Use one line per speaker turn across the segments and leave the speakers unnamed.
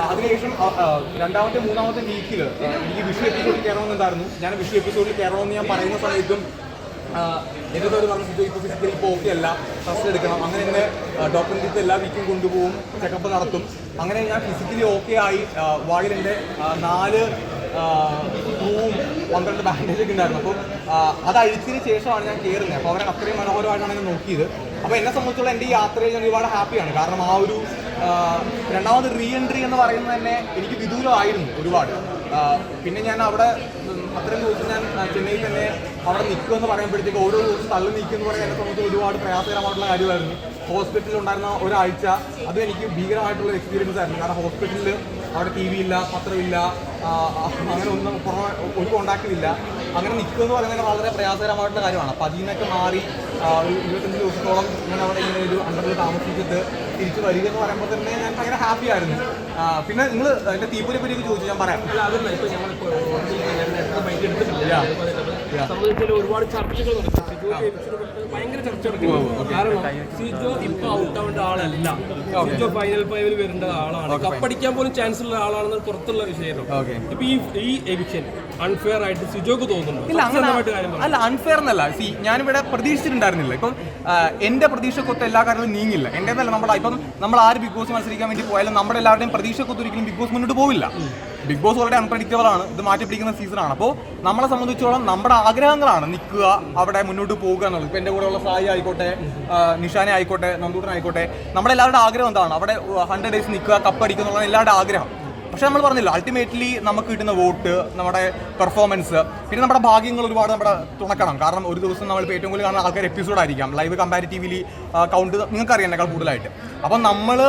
അതിനുശേഷം രണ്ടാമത്തെ മൂന്നാമത്തെ വീക്കിൽ എനിക്ക് വിഷു എപ്പിസോഡിൽ കയറണമെന്നുണ്ടായിരുന്നു ഞാൻ വിഷു എപ്പിസോഡിൽ കയറണമെന്ന് ഞാൻ പറയുന്ന സമയത്തും എന്റെ ഒരു പറഞ്ഞു ഇത് ഇപ്പോൾ ഫിസിക്കലി ഇപ്പോൾ ഓക്കെ അല്ല. ടെസ്റ്റ് എടുക്കണം. അങ്ങനെ എന്നെ ഡോക്ടറിന്റെ അടുത്ത് എല്ലാ വീക്കും കൊണ്ടുപോകും ചെക്കപ്പ് നടത്തും. അങ്ങനെ ഞാൻ ഫിസിക്കലി ഓക്കെ ആയി വായിൽ നാല് ൂവും പന്ത്രണ്ട് ബാൻഡേജ് ഒക്കെ ഉണ്ടായിരുന്നു അപ്പോൾ അത് അഴിച്ചതിന് ശേഷമാണ് ഞാൻ കയറുന്നത് അപ്പോൾ അവരെ അത്രയും മനോഹരമായിട്ടാണ് എന്നെ നോക്കിയത്. അപ്പോൾ എന്നെ സംബന്ധിച്ചുള്ള എന്റെ ഈ യാത്രയിൽ ഞാൻ ഒരുപാട് ഹാപ്പിയാണ് കാരണം ആ ഒരു രണ്ടാമത് റീ എൻട്രി എന്ന് പറയുന്നത് തന്നെ എനിക്ക് വിദൂരമായിരുന്നു ഒരുപാട്. പിന്നെ ഞാൻ അവിടെ അത്രയും ദിവസം ഞാൻ ചെന്നൈയിൽ തന്നെ അവിടെ നിൽക്കുമെന്ന് പറയുമ്പോഴത്തേക്ക് ഓരോ ദിവസം തള്ളി നിൽക്കുമെന്ന് പറയാൻ എന്നെ സംബന്ധിച്ച് ഒരുപാട് പ്രയാസകരമായിട്ടുള്ള കാര്യമായിരുന്നു. ഹോസ്പിറ്റലിൽ ഉണ്ടായിരുന്ന ഒരാഴ്ച അത് എനിക്ക് ഭീകരമായിട്ടുള്ള എക്സ്പീരിയൻസ് ആയിരുന്നു. കാരണം ഹോസ്പിറ്റലിൽ അവിടെ ടി വി ഇല്ല പത്രമില്ല അങ്ങനെ ഒന്നും പുറമെ ഒരു കോണ്ടാക്റ്റും അങ്ങനെ നിൽക്കുക എന്ന് പറയുന്നത് വളരെ പ്രയാസകരമായിട്ടുള്ള കാര്യമാണ്. അപ്പോൾ അതിൽ മാറി ഒരു ഇരുപത്തഞ്ച് ദിവസത്തോളം ഞാൻ അവിടെ ഇങ്ങനെ ഒരു അണ്ടറിൽ താമസിച്ചിട്ട് തിരിച്ച് വരിക എന്ന് പറയുമ്പോൾ തന്നെ ഞാൻ ഭയങ്കര ഹാപ്പി ആയിരുന്നു. പിന്നെ നിങ്ങൾ എന്റെ തീപ്പൊരി പറ്റിയൊക്കെ ചോദിച്ചു ഞാൻ പറയാം.
ബൈക്ക് എടുത്തിട്ടില്ല. ഒരുപാട് ചർച്ചകൾ ഭയങ്കര ചർച്ച നടക്കുന്നു കാരണം സിജോ ഇപ്പൊ ഔട്ട് ആവേണ്ട ആളല്ല. സിജോ ഫൈനൽ ഫൈവിൽ വരേണ്ട ആളാണ്. കപ്പടിക്കാൻ പോലും ചാൻസ് ഉള്ള ആളാണെന്ന് പുറത്തുള്ള
വിഷയമാണ്
ഇപ്പൊ ഈ ഈ എവിക്ഷൻ അൺഫെയർ ആയിട്ട് സിജോക്ക് തോന്നുന്നു
അല്ല അൺഫെയർ എന്നല്ല. സി ഞാനിവിടെ പ്രതീക്ഷിച്ചിട്ടുണ്ടായിരുന്നില്ല. ഇപ്പം എന്റെ പ്രതീക്ഷക്കൊത്ത് എല്ലാ കാര്യങ്ങളും നീങ്ങില്ല. എന്റെ നമ്മൾ ഇപ്പം നമ്മൾ ആര് ബിഗ് ബോസ് മത്സരിക്കാൻ വേണ്ടി പോയാലും നമ്മുടെ എല്ലാവരുടെയും പ്രതീക്ഷക്കൊത്ത് ഒരിക്കലും ബിഗ് ബോസ് മുന്നോട്ട് പോവില്ല. ബിഗ് ബോസ് ഓൾറെഡി അൺപ്രഡിക്റ്റബിൾ ആണ്. ഇത് മാറ്റി പിടിക്കുന്ന സീസണാണ് അപ്പോൾ നമ്മളെ സംബന്ധിച്ചോളം നമ്മുടെ ആഗ്രഹങ്ങളാണ് നിൽക്കുക അവിടെ മുന്നോട്ട് പോകുക എന്നുള്ളത്. ഇപ്പം എന്റെ കൂടെയുള്ള സായി ആയിക്കോട്ടെ നിഷാനെ ആയിക്കോട്ടെ നന്ദൂട്ടൻ ആയിക്കോട്ടെ നമ്മളെല്ലാവരുടെ ആഗ്രഹം എന്താണ്? അവിടെ ഹൺഡ്രഡ് ഡേയ്സ് നിൽക്കുക കപ്പടിക്കുക എന്നുള്ള എല്ലാവരുടെ ആഗ്രഹം. പക്ഷെ നമ്മൾ പറഞ്ഞില്ല അൾട്ടിമേറ്റ്ലി നമുക്ക് കിട്ടുന്ന വോട്ട് നമ്മുടെ പെർഫോമൻസ് പിന്നെ നമ്മുടെ ഭാഗ്യങ്ങൾ ഒരുപാട് നമ്മുടെ തുണക്കണം. കാരണം ഒരു ദിവസം നമ്മൾ ഏറ്റവും കൂടുതൽ കാണുന്ന ആൾക്കാർ എപ്പിസോഡ് ആയിരിക്കാം. ലൈവ് കമ്പാരിറ്റീവ്ലി കൗണ്ട് നിങ്ങൾക്ക് അറിയാം എന്നെക്കാൾ കൂടുതലായിട്ട്. അപ്പം നമ്മൾ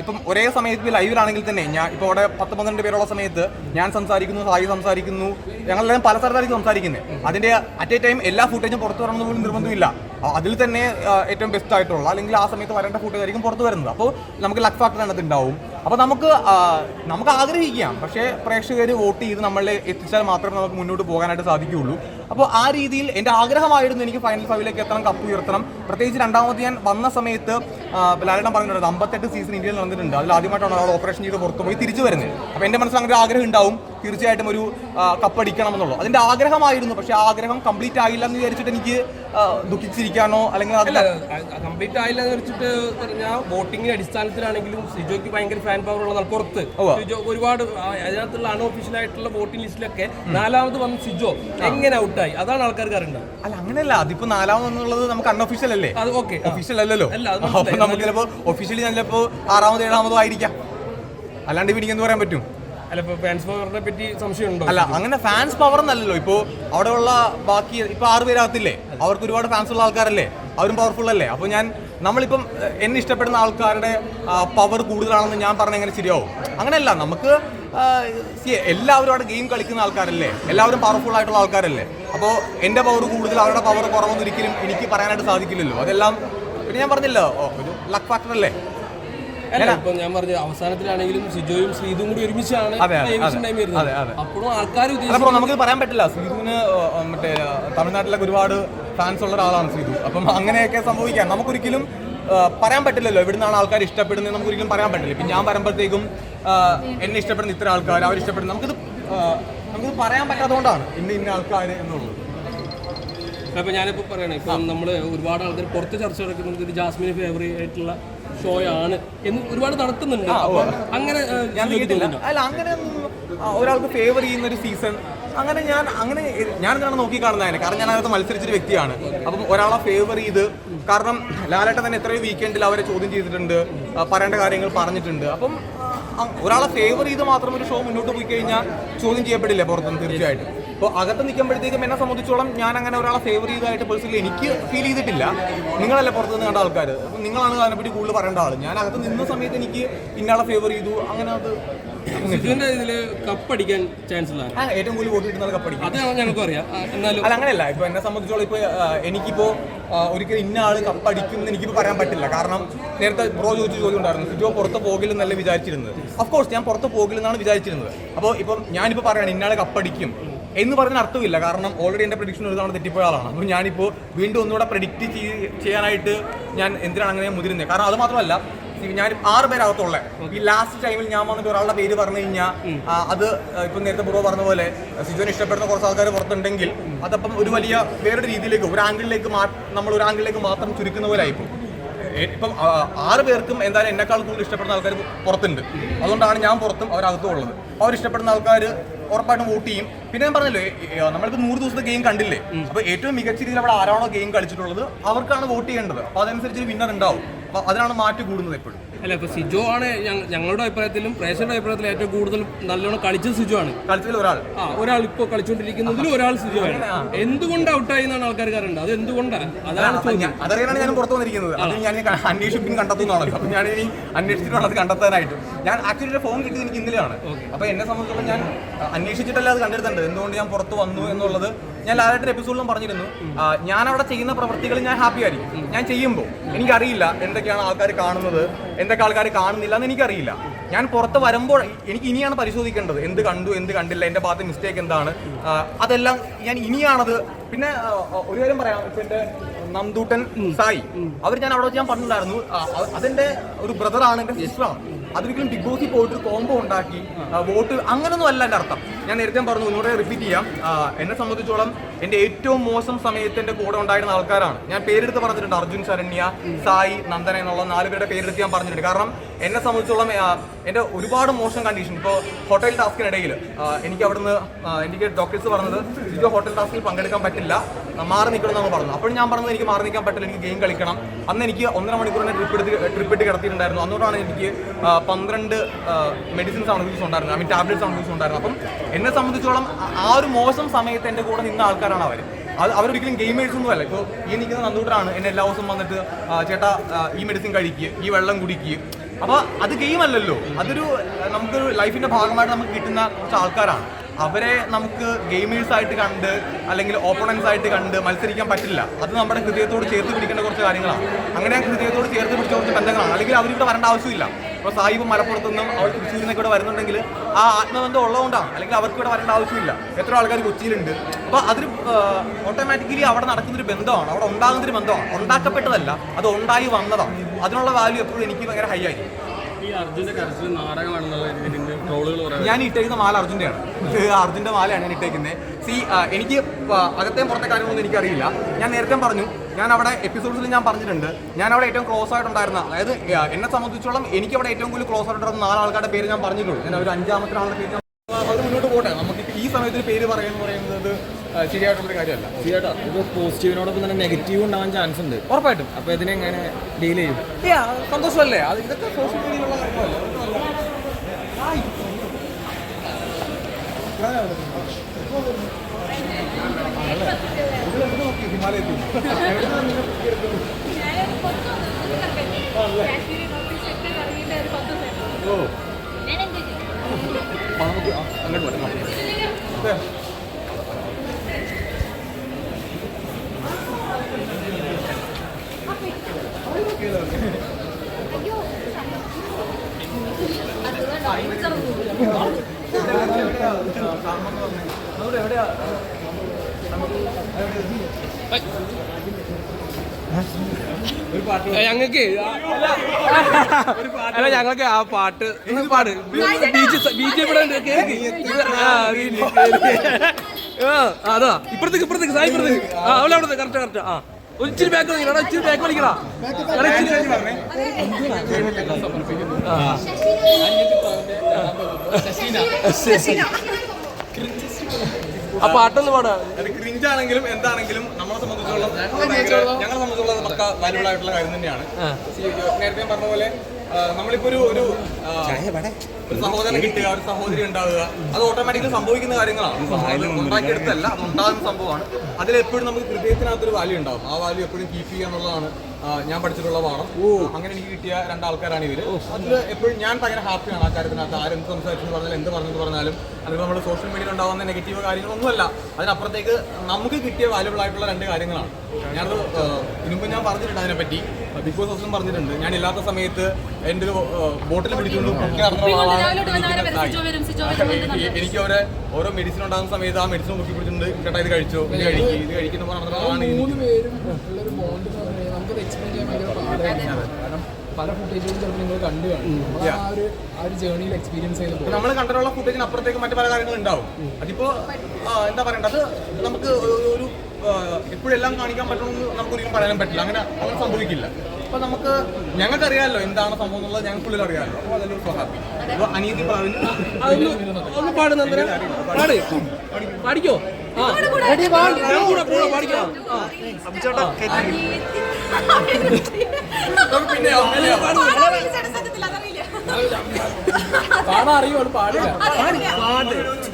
ഇപ്പം ഒരേ സമയത്ത് ലൈവിലാണെങ്കിൽ തന്നെ ഞാൻ ഇപ്പോൾ അവിടെ പത്ത് പന്ത്രണ്ട് പേരുള്ള സമയത്ത് ഞാൻ സംസാരിക്കുന്നു സായി സംസാരിക്കുന്നു ഞങ്ങളെല്ലാം പല സ്ഥലത്തായിരിക്കും സംസാരിക്കുന്നത് അതിന്റെ അറ്റ് എ ടൈം എല്ലാ ഫുട്ടേജും പുറത്തു വരണമെന്ന് പോലും നിർബന്ധമില്ല. അതിൽ തന്നെ ഏറ്റവും ബെസ്റ്റ് ആയിട്ടുള്ള അല്ലെങ്കിൽ ആ സമയത്ത് വരേണ്ട ഫുട്ടേജ് ആയിരിക്കും പുറത്ത് വരുന്നത്. അപ്പോൾ നമുക്ക് ലക്ക് ഫാക്ടർ അതിനകത്ത് ഉണ്ടാവും. അപ്പോൾ നമുക്ക് നമുക്ക് ആഗ്രഹിക്കാം. പക്ഷേ പ്രേക്ഷകർ വോട്ട് ചെയ്ത് നമ്മളെ എത്തിച്ചാൽ മാത്രമേ നമുക്ക് മുന്നോട്ട് പോകാനായിട്ട് സാധിക്കുകയുള്ളൂ. അപ്പോൾ ആ രീതിയിൽ എന്റെ ആഗ്രഹമായിരുന്നു എനിക്ക് ഫൈനൽ ഫൈവിലേക്ക് എത്തണം കപ്പ് ഉയർത്തണം. പ്രത്യേകിച്ച് രണ്ടാമത് ഞാൻ വന്ന സമയത്ത് ലാലേട്ടൻ പറഞ്ഞിട്ടുണ്ട്. അമ്പത്തെട്ട് സീസൺ ഇന്ത്യയിൽ നടന്നിട്ടുണ്ട്. അതിൽ ആദ്യമായിട്ടാണ് ഒരാൾ ഓപ്പറേഷൻ ചെയ്ത് പുറത്തു പോയി തിരിച്ചു വരുന്നത്. അപ്പോൾ എന്റെ മനസ്സിൽ അങ്ങനെ ആഗ്രഹം ഉണ്ടാവും. തീർച്ചയായിട്ടും ഒരു കപ്പ് അടിക്കണം എന്നുള്ളത്. അതിന്റെ ആഗ്രഹമായിരുന്നു. പക്ഷേ ആഗ്രഹം കംപ്ലീറ്റ് ആയില്ല എന്ന് വിചാരിച്ചിട്ട് എനിക്ക് ദുഃഖിച്ചിരിക്കാനോ അല്ലെങ്കിൽ
കംപ്ലീറ്റ് ആയില്ല എന്ന് വെച്ചിട്ട് പറഞ്ഞാൽ വോട്ടിങ്ങിന്റെ അടിസ്ഥാനത്തിലാണെങ്കിലും സിജോയ്ക്ക് ഭയങ്കര ഫാൻ പവർ ഉള്ളതാണ് പുറത്ത്. സിജോ ഒരുപാട് അതിനകത്തുള്ള അൺഒഫീഷ്യൽ ആയിട്ടുള്ള വോട്ടിംഗ് ലിസ്റ്റിലൊക്കെ നാലാമത് വന്ന സിജോ എങ്ങനെ ഔട്ടായി അതാണ് ആൾക്കാർക്ക് അറിയേണ്ടത്.
അല്ല അങ്ങനെയല്ല. അതിപ്പോ നാലാമത് എന്നുള്ളത് നമുക്ക് അൺഒഫീഷ്യൽ അല്ലേ?
അത് ഓക്കെ
ഒഫീഷ്യൽ അല്ലല്ലോ.
അല്ല,
അപ്പൊ നമുക്ക് ചിലപ്പോ ഒഫീഷ്യലി ചിലപ്പോ ആറാമതോ ഏഴാമതോ ആയിരിക്കാം. അല്ലാണ്ട് പിടിക്കെന്ന് പറയാൻ പറ്റും?
അല്ല ഇപ്പൊ ഫാൻസ് പവറിനെ പറ്റി സംശയമുണ്ടോ?
അല്ല അങ്ങനെ ഫാൻസ് പവർ എന്നല്ലല്ലോ. ഇപ്പോ അവിടെയുള്ള ബാക്കി ഇപ്പൊ ആറ് പേരാകത്തില്ലേ? അവർക്ക് ഒരുപാട് ഫാൻസ് ഉള്ള ആൾക്കാരല്ലേ? അവരും പവർഫുൾ അല്ലേ? അപ്പൊ ഞാൻ നമ്മളിപ്പം എന്നെ ഇഷ്ടപ്പെടുന്ന ആൾക്കാരുടെ പവർ കൂടുതലാണെന്ന് ഞാൻ പറഞ്ഞ എങ്ങനെ ശരിയാവും? അങ്ങനെയല്ല നമുക്ക് എല്ലാവരും അവിടെ ഗെയിം കളിക്കുന്ന ആൾക്കാരല്ലേ? എല്ലാവരും പവർഫുൾ ആയിട്ടുള്ള ആൾക്കാരല്ലേ? അപ്പോൾ എന്റെ പവർ കൂടുതൽ അവരുടെ പവർ കുറവൊന്നും ഒരിക്കലും എനിക്ക് പറയാനായിട്ട് സാധിക്കില്ലല്ലോ. അതെല്ലാം പിന്നെ ഞാൻ പറഞ്ഞില്ലോ ഒരു ലക്ക് ഫാക്ടർ അല്ലേ?
ഇപ്പം ഞാൻ പറഞ്ഞ അവസാനത്തിലാണെങ്കിലും സിജോയും ശ്രീതും കൂടി ഒരുമിച്ചാണ്. അപ്പോഴും ആൾക്കാർ
നമുക്ക് പറയാൻ പറ്റില്ല. ശ്രീധുവിന് ഏഹ്, മറ്റേ തമിഴ്നാട്ടിലൊക്കെ ഒരുപാട് ഫാൻസ് ഉള്ള ഒരാളാണ് സീതു അപ്പം അങ്ങനെയൊക്കെ സംഭവിക്കാം. നമുക്കൊരിക്കലും പറയാൻ പറ്റില്ലല്ലോ. എവിടുന്നാണ് ആൾക്കാർ ഇഷ്ടപ്പെടുന്നത് നമുക്കൊരിക്കലും പറയാൻ പറ്റില്ല. ഇപ്പം ഞാൻ പറയുമ്പോഴത്തേക്കും എന്നെ ഇഷ്ടപ്പെടുന്ന ഇത്ര ആൾക്കാർ അവർ ഇഷ്ടപ്പെടുന്ന നമുക്കിത് നമുക്കിത് പറയാൻ പറ്റാത്തതുകൊണ്ടാണ് ഇന്ന ഇന്ന ആൾക്കാർ എന്നുള്ളത്.
അപ്പൊ ഞാനിപ്പോ പറയണേ ഇപ്പൊ നമ്മൾ ഒരുപാട് ആൾക്കാർ പുറത്ത് ചർച്ച നടക്കുന്നത് ഇത് ജാസ്മിന് ഫേവറേറ്റ് ആയിട്ടുള്ള ഷോ ആണ് എന്ന് ഒരുപാട് നടത്തുന്നുണ്ട്. അങ്ങനെ
അല്ല അങ്ങനെ ഒരാൾക്ക് ഫേവർ ചെയ്യുന്ന ഒരു സീസൺ അങ്ങനെ ഞാൻ അങ്ങനെ ഞാൻ നോക്കി കാണുന്നതിന് കാരണം ഞാൻ അതിനകത്ത് മത്സരിച്ചൊരു വ്യക്തിയാണ്. അപ്പം ഒരാളെ ഫേവർ ചെയ്ത് കാരണം ലാലേട്ടൻ തന്നെ എത്രയോ വീക്കെൻഡിൽ അവരെ ചോദ്യം ചെയ്തിട്ടുണ്ട് പറയേണ്ട കാര്യങ്ങൾ പറഞ്ഞിട്ടുണ്ട്. അപ്പം ഒരാളെ ഫേവർ ചെയ്ത് മാത്രം ഒരു ഷോ മുന്നോട്ട് പോയി കഴിഞ്ഞാൽ ചോദ്യം ചെയ്യപ്പെടില്ല പുറത്തുനിന്ന് തീർച്ചയായിട്ടും. അപ്പോൾ അകത്ത് നിൽക്കുമ്പോഴത്തേക്കും എന്നെ സംബന്ധിച്ചോളം ഞാൻ അങ്ങനെ ഒരാളെ ഫേവർ ചെയ്തതായിട്ട് പേഴ്സണലി എനിക്ക് ഫീൽ ചെയ്തിട്ടില്ല. നിങ്ങളല്ല പുറത്തുനിന്ന് കണ്ട ആൾക്കാർ അപ്പം നിങ്ങളാണ് അതിനെപ്പറ്റി കൂടുതൽ പറയേണ്ട ആൾ ഞാൻ അകത്ത് നിന്ന സമയത്ത് എനിക്ക് ഇന്നയാളെ ഫേവർ ചെയ്തു. അങ്ങനെ അത്
സിജുവിന്റെ ഇതിൽ കപ്പടിക്കാൻ ചാൻസ് ഉള്ള
ആ, ഏറ്റവും കൂടുതൽ വോട്ട് കിട്ടുന്നത് കപ്പടിക്കും.
അത് ഞങ്ങൾക്ക് അറിയാം. ആ, എന്നാലും
അല്ല അങ്ങനെയല്ല. ഇപ്പൊ എന്നെ സംബന്ധിച്ചോളം ഇപ്പൊ ആ, എനിക്കിപ്പോ ആ, ഒരിക്കലും ഇന്ന ആൾ കപ്പടിക്കും എന്ന് എനിക്കിപ്പോ പറയാൻ പറ്റില്ല. കാരണം നേരത്തെ ബ്രോ ചോദിച്ച ചോദ്യം ഉണ്ടായിരുന്നു. സിജോ പുറത്ത് പോകില്ലെന്നല്ല വിചാരിച്ചിരുന്നത്? അഫ്കോഴ്സ് ഞാൻ പുറത്ത് പോകില്ലെന്നാണ് വിചാരിച്ചിരുന്നത്. അപ്പോൾ ഇപ്പം ഞാനിപ്പോൾ പറയാണ് ഇന്നാൾ കപ്പടിക്കും. എന്ന് പറഞ്ഞ അർത്ഥമില്ല. കാരണം ഓൾറെഡി എന്റെ പ്രഡിക്ഷൻ ഒരു തവണ തെറ്റിപ്പോയ ആളാണ്. അപ്പോൾ ഞാനിപ്പോൾ വീണ്ടും ഒന്നുകൂടെ പ്രഡിക്റ്റ് ചെയ്യാനായിട്ട് ഞാൻ എന്തിനാണ് അങ്ങനെ മുതിരുന്നത്? കാരണം അത് മാത്രമല്ല ഞാൻ ആറ് പേരകത്തുള്ള ഈ ലാസ്റ്റ് ടൈമിൽ ഞാൻ വന്നിട്ട് ഒരാളുടെ പേര് പറഞ്ഞു കഴിഞ്ഞാൽ അത് ഇപ്പൊ നേരത്തെ പൂർവ പറഞ്ഞ പോലെ സിജോൻ ഇഷ്ടപ്പെടുന്ന കുറച്ച് ആൾക്കാർ പുറത്തുണ്ടെങ്കിൽ അതപ്പം ഒരു വലിയ വേറൊരു രീതിയിലേക്ക് ഒരു ആംഗിളിലേക്ക് നമ്മൾ ഒരു ആംഗിളിലേക്ക് മാത്രം ചുരുക്കുന്ന പോലെ ആയിപ്പോ ഇപ്പം ആറ് പേർക്കും എന്തായാലും എന്നെക്കാൾ കൂടുതൽ ഇഷ്ടപ്പെടുന്ന ആൾക്കാർ പുറത്തുണ്ട്. അതുകൊണ്ടാണ് ഞാൻ പുറത്തും അവരകത്തും ഉള്ളത്. അവർ ഇഷ്ടപ്പെടുന്ന ആൾക്കാർ ഉറപ്പായിട്ടും വോട്ട് ചെയ്യും. പിന്നെ ഞാൻ പറഞ്ഞല്ലോ നമ്മളിപ്പോ നൂറ് ദിവസത്തെ ഗെയിം കണ്ടില്ലേ? അപ്പൊ ഏറ്റവും മികച്ച രീതിയിൽ അവിടെ ആരാണോ ഗെയിം കളിച്ചിട്ടുള്ളത് അവർക്കാണ് വോട്ട് ചെയ്യേണ്ടത്. അപ്പൊ അതനുസരിച്ച് വിന്നർ ഉണ്ടാവും. അതിനാണ് മാറ്റി കൂടുന്നത് എപ്പോഴും.
അല്ല ഇപ്പൊ സിജോ ആണ് ഞങ്ങളുടെ അഭിപ്രായത്തിലും പ്രേക്ഷകരുടെ അഭിപ്രായത്തിലും ഏറ്റവും കൂടുതൽ നല്ലോണം കളിച്ചത് സിജോ ആണ്.
കളിച്ചതിൽ ഒരാൾ.
ആ ഒരാൾ ഇപ്പോൾ കളിച്ചുകൊണ്ടിരിക്കുന്നതിൽ ഒരാൾ സിജോ ആണ്. എന്തുകൊണ്ട് ഔട്ടായി എന്നാണ് ആൾക്കാർ കാരണം അത് എന്തുകൊണ്ടാണ് അതാണ്
ഞാൻ- അതറിയാനാണ് ഞാൻ പുറത്തു വന്നിരിക്കുന്നത്. അത് ഞാൻ കണ്ടെത്തുന്നതാണല്ലോ. അപ്പൊ ഞാൻ ഇനി അന്വേഷിച്ചിട്ടാണ് അത് കണ്ടെത്താനായിട്ട്. ഞാൻ ആക്ച്വലി ഫോൺ കിട്ടിയത് എനിക്ക് ഇന്നലെയാണ്. അപ്പൊ എന്നെ സംബന്ധിച്ചിടത്തോളം ഞാൻ അന്വേഷിച്ചിട്ടല്ല അത് കണ്ടെടുത്തിട്ടുണ്ട്. എന്തുകൊണ്ട് ഞാൻ പുറത്ത് വന്നു എന്നുള്ളത് ഞാൻ ലാലായിട്ട് എപ്പിസോഡിലും പറഞ്ഞിരുന്നു. ഞാൻ അവിടെ ചെയ്യുന്ന പ്രവൃത്തികൾ ഞാൻ ഹാപ്പി ആയിരിക്കും. ഞാൻ ചെയ്യുമ്പോൾ എനിക്കറിയില്ല എന്തൊക്കെയാണ് ആൾക്കാർ കാണുന്നത് എന്തൊക്കെ ആൾക്കാർ കാണുന്നില്ല എന്ന് എനിക്കറിയില്ല. ഞാൻ പുറത്ത് വരുമ്പോൾ എനിക്ക് ഇനിയാണ് പരിശോധിക്കേണ്ടത്. എന്ത് കണ്ടു എന്ത് കണ്ടില്ല എന്റെ ഭാഗത്ത് മിസ്റ്റേക്ക് എന്താണ്? അതെല്ലാം ഞാൻ ഇനിയാണത്. പിന്നെ ഒരു കാര്യം പറയാം. എന്റെ നന്ദൂട്ടൻ സായി. അവർ ഞാൻ അവിടെ വെച്ച് ഞാൻ പറഞ്ഞിട്ടുണ്ടായിരുന്നു. ആ, അ- അതെന്റെ ഒരു ബ്രദറാണ് എന്റെ സിസ്റ്ററാണ് അതൊരിക്കലും ബിഗ് ബോസിൽ പോയിട്ട് കോംബോ ഉണ്ടാക്കി വോട്ട് അങ്ങനൊന്നും അല്ല എന്റെ അർത്ഥം. ഞാൻ നേരത്തെ പറഞ്ഞു ഒന്നുകൂടെ റിപ്പീറ്റ് ചെയ്യാം. എന്നെ സംബന്ധിച്ചോളം എന്റെ ഏറ്റവും മോശം സമയത്ത് എന്റെ കൂടെ ഉണ്ടായിരുന്ന ആൾക്കാരാണ്. ഞാൻ പേരെടുത്ത് പറഞ്ഞിട്ടുണ്ട് അർജുൻ ശരണ്യ സായി നന്ദന എന്നുള്ള നാല് പേരുടെ പേരെടുത്ത് ഞാൻ പറഞ്ഞിട്ടുണ്ട്. കാരണം എന്നെ സംബന്ധിച്ചോളം എന്റെ ഒരുപാട് മോശം കണ്ടീഷൻ ഇപ്പോൾ ഹോട്ടൽ ടാസ്കിനിടയിൽ എനിക്ക് അവിടുന്ന് എനിക്ക് ഡോക്ടേഴ്സ് പറഞ്ഞത് ഇത് ഹോട്ടൽ ടാസ്കിൽ പങ്കെടുക്കാൻ പറ്റില്ല. മാറി നിൽക്കണം എന്ന് പറഞ്ഞു. അപ്പോൾ ഞാൻ പറഞ്ഞത് എനിക്ക് മാറി നിൽക്കാൻ പറ്റില്ല എനിക്ക് ഗെയിം കളിക്കണം. അന്ന് എനിക്ക് ഒന്നര മണിക്കൂറിനെ ട്രിപ്പ് എടുത്ത് ട്രിപ്പ് ഇട്ട് കിടത്തിയിട്ടുണ്ടായിരുന്നു. അന്നുകൊണ്ടാണ് എനിക്ക് പന്ത്രണ്ട് മെഡിസിൻസ് ആണ് യൂസ് ഉണ്ടായിരുന്നത്. ഐ മീൻ ടാബ്ലറ്റ്സ് ആണ് യൂസ് ഉണ്ടായിരുന്നത്. അപ്പം എന്നെ സംബന്ധിച്ചോളം ആ- ഒരു മോശം സമയത്ത് എന്റെ കൂടെ നിന്ന ആൾക്കാരാണ് അവർ അത് അവരൊരിക്കലും ഗെയിമേഴ്സ് ഒന്നും അല്ല. ഇപ്പോൾ ഈ നിൽക്കുന്ന നന്ദൂട്ടറാണ് എന്നെ എല്ലാ ദിവസവും വന്നിട്ട് ചേട്ടാ ഈ മെഡിസിൻ കഴിക്കുക ഈ വെള്ളം കുടിക്കുക അപ്പോൾ അത് ഗെയിം അല്ലല്ലോ. അതൊരു നമുക്കൊരു ലൈഫിന്റെ ഭാഗമായിട്ട് നമുക്ക് കിട്ടുന്ന കുറച്ച് ആൾക്കാരാണ്. അവരെ നമുക്ക് ഗെയിമേഴ്സ് ആയിട്ട് കണ്ട് അല്ലെങ്കിൽ ഓപ്പണൻസ് ആയിട്ട് കണ്ട് മത്സരിക്കാൻ പറ്റില്ല. അത് നമ്മുടെ ഹൃദയത്തോട് ചേർത്ത് പിടിക്കേണ്ട കുറച്ച് കാര്യങ്ങളാണ്. അങ്ങനെ ഹൃദയത്തോട് ചേർത്ത് പിടിച്ച കുറച്ച് ബന്ധങ്ങളാണ്. അല്ലെങ്കിൽ അവരിവിടെ വരേണ്ട ആവശ്യമില്ല. ഇപ്പോൾ സാഹിബ് മലപ്പുറത്തു നിന്നും അവർ തൃശ്ശൂരിൽ നിന്നൊക്കെ ഇവിടെ വരുന്നുണ്ടെങ്കിൽ ആ ആത്മബന്ധം ഉള്ളതുകൊണ്ടാണ്. അല്ലെങ്കിൽ അവർക്ക് ഇവിടെ വരേണ്ട ആവശ്യമില്ല. എത്ര ആൾക്കാർ കൊച്ചിയിലുണ്ട്. അപ്പോൾ അതൊരു ഓട്ടോമാറ്റിക്കലി അവിടെ നടക്കുന്നൊരു ബന്ധമാണ്. അവിടെ ഉണ്ടാകുന്നൊരു ബന്ധമാണ്. ഉണ്ടാക്കപ്പെട്ടതല്ല. അത് ഉണ്ടായി വന്നതാണ്. അതിനുള്ള വാല്യൂ എപ്പോഴും എനിക്ക് ഭയങ്കര ഹൈ ആയി ഞാൻ ഇട്ടേക്കുന്ന മാല അർജുന്റെയാണ് അർജുന്റെ മാലയാണ് ഞാൻ ഇട്ടേക്കുന്നത് സി എനിക്ക് അകത്തെയും പുറത്തെ കാര്യങ്ങളൊന്നും എനിക്കറിയില്ല. ഞാൻ നേരത്തെ പറഞ്ഞു ഞാൻ അവിടെ എപ്പിസോഡ്സിൽ ഞാൻ പറഞ്ഞിട്ടുണ്ട്. ഞാൻ അവിടെ ഏറ്റവും ക്ലോസ് ആയിട്ടുണ്ടായിരുന്ന അതായത് എന്നെ സംബന്ധിച്ചോളം എനിക്ക് അവിടെ ഏറ്റവും കൂടുതൽ ക്ലോസ് ആയിട്ടുണ്ടായിരുന്ന നാല് ആൾക്കാരുടെ പേര് ഞാൻ പറഞ്ഞിട്ടുള്ളൂ. ഞാൻ ഒരു അഞ്ചാമത്തെ ആളുടെ പേര് അവർ മുന്നോട്ട് പോട്ടെ. നമുക്ക് ഈ സമയത്ത് പേര് പറയുന്നത് ശരിയായിട്ടുള്ളൊരു കാര്യമല്ല.
ചേട്ടാ ഇത് പോസിറ്റീവിനോടൊപ്പം തന്നെ നെഗറ്റീവ് ഉണ്ടാവാൻ ചാൻസ് ഉണ്ട്.
ഉറപ്പായിട്ടും.
അപ്പൊ ഇതിനെങ്ങനെ ഡീൽ ചെയ്യും?
സന്തോഷമല്ലേ? അത് ഇതൊക്കെ സോഷ്യൽ മീഡിയയിലുള്ള കാര്യമല്ലേ ഹിമാലയത്തിൽ ഓ. അങ്ങോട്ട് വരാം
ഞങ്ങൾക്ക് അല്ല ഞങ്ങൾക്ക് ആ പാട്ട് പാട്. ബീച്ച് ബീച്ച് ഇവിടെ അതാ ഇപ്പുറത്തേക്ക് ഇപ്പുറത്തേക്ക് സായി ഇപ്പുറത്തേക്ക്. ആ അവിടെ അവിടുത്തെ കറക്റ്റ് കറക്റ്റ് ആ ഒരു ഇച്ചിരി ബാക്ക് വലിക്കടാ ഇച്ചിരി ബാക്ക് വലിക്കടാ എടാ, ആ പാട്ടൊന്ന് പാടാ?
അത് ക്രിഞ്ച് ആണെങ്കിലും എന്താണെങ്കിലും നമ്മളെ സംബന്ധിച്ചോളം ഞങ്ങളെ സംബന്ധിച്ചോളം പക്ക വാല്യൂബിൾ ആയിട്ടുള്ള കാര്യം തന്നെയാണ്. നേരത്തെ പറഞ്ഞ പോലെ നമ്മളിപ്പോ ഒരു ഒരു ഒരു സഹോദരൻ കിട്ടുക ഒരു സഹോദരി ഉണ്ടാവുക. അത് ഓട്ടോമാറ്റിക്കലി സംഭവിക്കുന്ന കാര്യങ്ങളാണ്. ഉണ്ടാക്കിയെടുത്തല്ല അത് ഉണ്ടാകുന്ന സംഭവമാണ്. അതിൽ എപ്പോഴും നമുക്ക് ഹൃദയത്തിനകത്തൊരു വാല്യൂ ഉണ്ടാവും. ആ വാല്യൂ എപ്പോഴും കീപ്പ് ചെയ്യുക എന്നുള്ളതാണ് ആ, ഞാൻ പഠിച്ചിട്ടുള്ള പാഠം അങ്ങനെ എനിക്ക് കിട്ടിയ രണ്ടാൾക്കാരാണ് ഇവർ. അതിൽ എപ്പോഴും ഞാൻ ഭയങ്കര ഹാപ്പിയാണ് ആ കാര്യത്തിനകത്ത്. ആരെന്ത് സംസാരിച്ചു പറഞ്ഞാലും എന്ത് പറഞ്ഞു പറഞ്ഞാലും അതിപ്പോൾ നമ്മൾ സോഷ്യൽ മീഡിയയിൽ ഉണ്ടാകുന്ന നെഗറ്റീവ് കാര്യങ്ങളൊന്നുമല്ല. അതിനപ്പുറത്തേക്ക് നമുക്ക് കിട്ടിയ വാല്യബിൾ ആയിട്ടുള്ള രണ്ട് കാര്യങ്ങളാണ്. ഞാനത് ഇതിനുമ്പോൾ ഞാൻ പറഞ്ഞിട്ടുണ്ട് അതിനെപ്പറ്റി. ബിഗ് ബോസ് ഹൗസും പറഞ്ഞിട്ടുണ്ട്. ഞാൻ ഇല്ലാത്ത സമയത്ത് എന്റെ ഒരു ബോട്ടിൽ പിടിച്ചുകൊണ്ട്
ഒക്കെ
എനിക്ക് അവരെ ഓരോ മെഡിസിൻ ഉണ്ടാകുന്ന സമയത്ത് ആ മെഡിസിൻ പൊക്കി പിടിച്ചിട്ടുണ്ട് കേട്ടാ ഇത് കഴിച്ചോ? ഇത് കഴിക്കും ഇത് കഴിക്കുന്ന പറഞ്ഞ
നമുക്കത് എക്സ്പ്ലെയിൻ ചെയ്യാൻ ഭയങ്കര പാടായിരുന്നു കാരണം പല ഫുട്ടേജുകളും ചിലപ്പോൾ നിങ്ങൾ കണ്ടു കാണും. നമ്മൾ ആ ഒരു ആ ഒരു ജേർണിയിൽ എക്സ്പീരിയൻസ് ചെയ്ത് പോകും
നമ്മൾ കണ്ടിട്ടുള്ള ഫുട്ടേജിന് അപ്പുറത്തേക്ക് മറ്റു പല കാര്യങ്ങളും ഉണ്ടാവും. അതിപ്പോ എന്താ പറയണ്ടത് നമുക്ക് ഒരു- എപ്പോഴെല്ലാം കാണിക്കാൻ പറ്റണമെന്ന് നമുക്ക് ഒരിക്കലും പറയാനും പറ്റില്ല. അങ്ങനെ അങ്ങനെ സംഭവിക്കില്ല. അപ്പൊ നമുക്ക് ഞങ്ങൾക്ക് അറിയാമല്ലോ എന്താണ് സംഭവം എന്നുള്ളത് ഞങ്ങൾക്ക് ഉള്ളിൽ അറിയാമല്ലോ അപ്പൊ അതിലൊരു ഹാപ്പി അപ്പൊ അനിയത്തി പറഞ്ഞു
പാടിക്കോ ഒന്ന് പാട് നന്ദന. പാട്. പാടിക്കോ? ആ. റെഡി പാട് അറിയുമോ? പാടില്ല.
പാടില്ല.